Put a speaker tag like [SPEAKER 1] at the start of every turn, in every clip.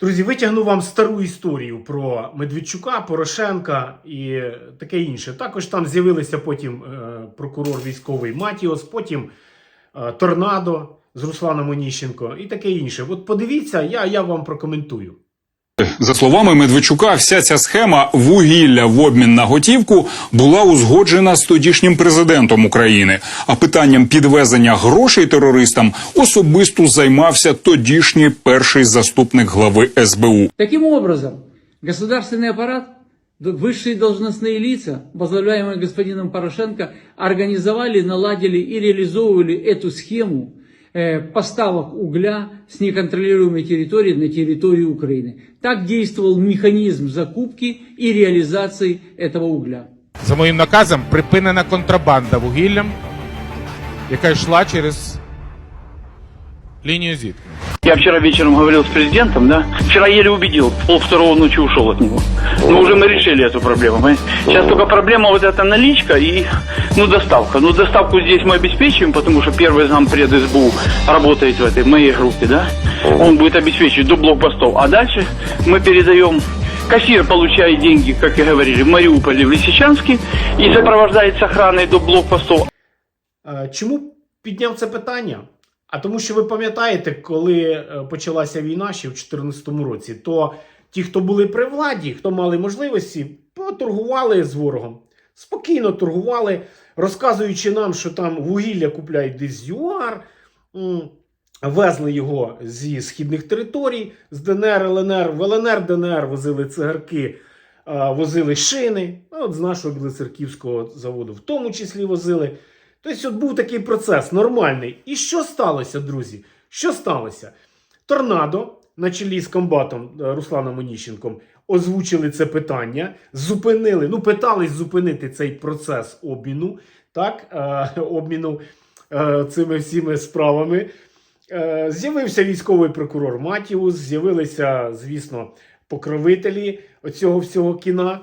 [SPEAKER 1] Друзі, витягну вам стару історію про Медведчука, Порошенка і таке інше. Також там з'явилися потім е, прокурор військовий Матіос, потім е, Торнадо з Русланом Оніщенко і таке інше. От подивіться, я, я вам прокоментую.
[SPEAKER 2] За словами Медведчука, вся ця схема вугілля в обмін на готівку була узгоджена з тодішнім президентом України. А питанням підвезення грошей терористам особисто займався тодішній перший заступник глави СБУ.
[SPEAKER 3] Таким образом, государственный аппарат, д- высшие должностные лица, возглавляемые господином Порошенко, организовали, наладили и реализовывали эту схему э, поставок угля с неконтролируемой территории на территорию Украины. Так действовал механизм закупки и реализации этого угля.
[SPEAKER 4] За моїм наказом припинена контрабанда вугіллям, яка йшла через лінію зіткнення.
[SPEAKER 5] Я вчера вечером говорил с президентом, да. Вчера еле убедил, пол второго ночи ушел от него. Но уже мы решили эту проблему, понимаете? Сейчас только проблема вот эта наличка и, ну, доставка. Ну, доставку здесь мы обеспечиваем, потому что первый зампред СБУ работает в этой моей группе, да. Он будет обеспечивать до блокпостов. А дальше мы передаем Кассир получает деньги, как и говорили, в Мариуполе, в Лисичанске и сопровождает с охраной до блокпостов.
[SPEAKER 1] Е, Чому підняв це питання? А тому, що ви пам'ятаєте, коли е, почалася війна ще в 2014 році, то ті, хто були при владі, хто мали можливості, поторгували з ворогом. Спокійно торгували, розказуючи нам, що там вугілля купляють десь ЮАР, везли його зі східних територій, з ДНР, ЛНР, в ЛНР, ДНР возили цигарки, возили шини. От з нашого білоцерківського заводу, в тому числі возили. Тобто, от був такий процес нормальний. І що сталося, друзі? Що сталося? Торнадо на чолі з комбатом е, Русланом Оніщенком озвучили це питання, зупинили, ну, питались зупинити цей процес обміну, так, е, обміну е, цими всіми справами. Е, з'явився військовий прокурор Матіус, з'явилися, звісно, покровителі оцього всього кіна.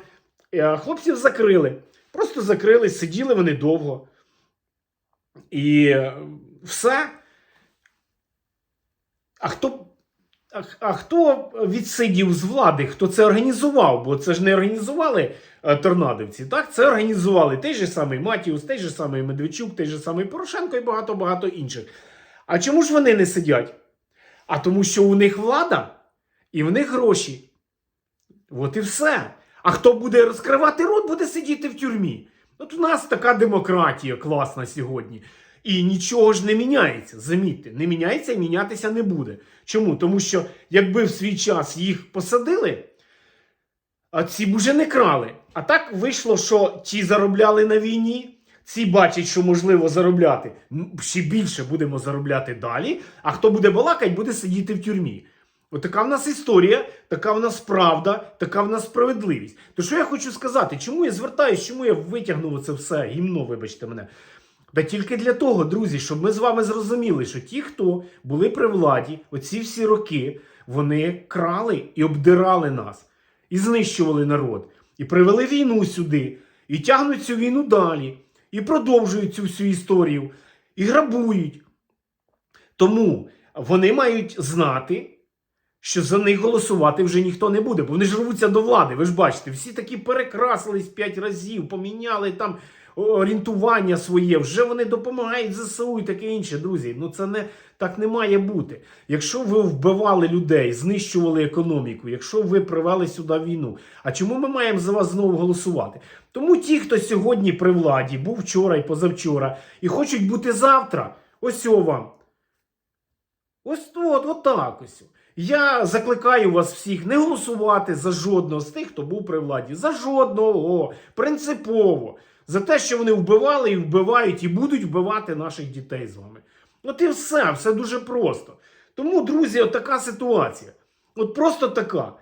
[SPEAKER 1] Е, хлопців закрили. Просто закрили, сиділи вони довго. І е, все. А хто, а, а хто відсидів з влади? Хто це організував? Бо це ж не організували е, торнадовці, так? Це організували той же самий Матіус, той же самий Медведчук, той же самий Порошенко і багато-багато інших. А чому ж вони не сидять? А тому, що у них влада і в них гроші. От і все. А хто буде розкривати рот, буде сидіти в тюрмі. От у нас така демократія класна сьогодні. І нічого ж не міняється. Замітьте, не міняється і мінятися не буде. Чому? Тому що якби в свій час їх посадили, а ці б уже не крали. А так вийшло, що ті заробляли на війні, ці бачать, що можливо заробляти. Ще більше будемо заробляти далі. А хто буде балакать, буде сидіти в тюрмі. От така в нас історія, така в нас правда, така в нас справедливість. То що я хочу сказати? Чому я звертаюсь, чому я витягнув це все гімно, вибачте мене. Та тільки для того, друзі, щоб ми з вами зрозуміли, що ті, хто були при владі, оці всі роки, вони крали і обдирали нас, і знищували народ, і привели війну сюди, і тягнуть цю війну далі, і продовжують цю всю історію, і грабують. Тому вони мають знати, що за них голосувати вже ніхто не буде, бо вони ж рвуться до влади. Ви ж бачите, всі такі перекрасились п'ять разів, поміняли там орієнтування своє, вже вони допомагають ЗСУ і таке інше, друзі. Ну це не так не має бути. Якщо ви вбивали людей, знищували економіку, якщо ви привели сюди війну, а чому ми маємо за вас знову голосувати? Тому ті, хто сьогодні при владі, був вчора і позавчора, і хочуть бути завтра, ось вам. Ось от, от так ось. Я закликаю вас всіх не голосувати за жодного з тих, хто був при владі. За жодного, принципово. За те, що вони вбивали і вбивають, і будуть вбивати наших дітей з вами. От і все, все дуже просто. Тому, друзі, от така ситуація. От просто така.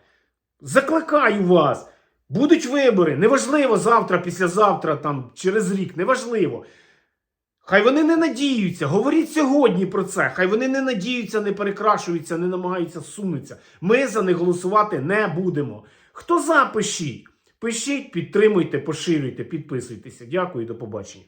[SPEAKER 1] Закликаю вас. Будуть вибори. Неважливо завтра, післязавтра, там, через рік, неважливо. Хай вони не надіються, говоріть сьогодні про це. Хай вони не надіються, не перекрашуються, не намагаються сунутися. Ми за них голосувати не будемо. Хто за, пишіть. Пишіть, підтримуйте, поширюйте, підписуйтеся. Дякую, до побачення.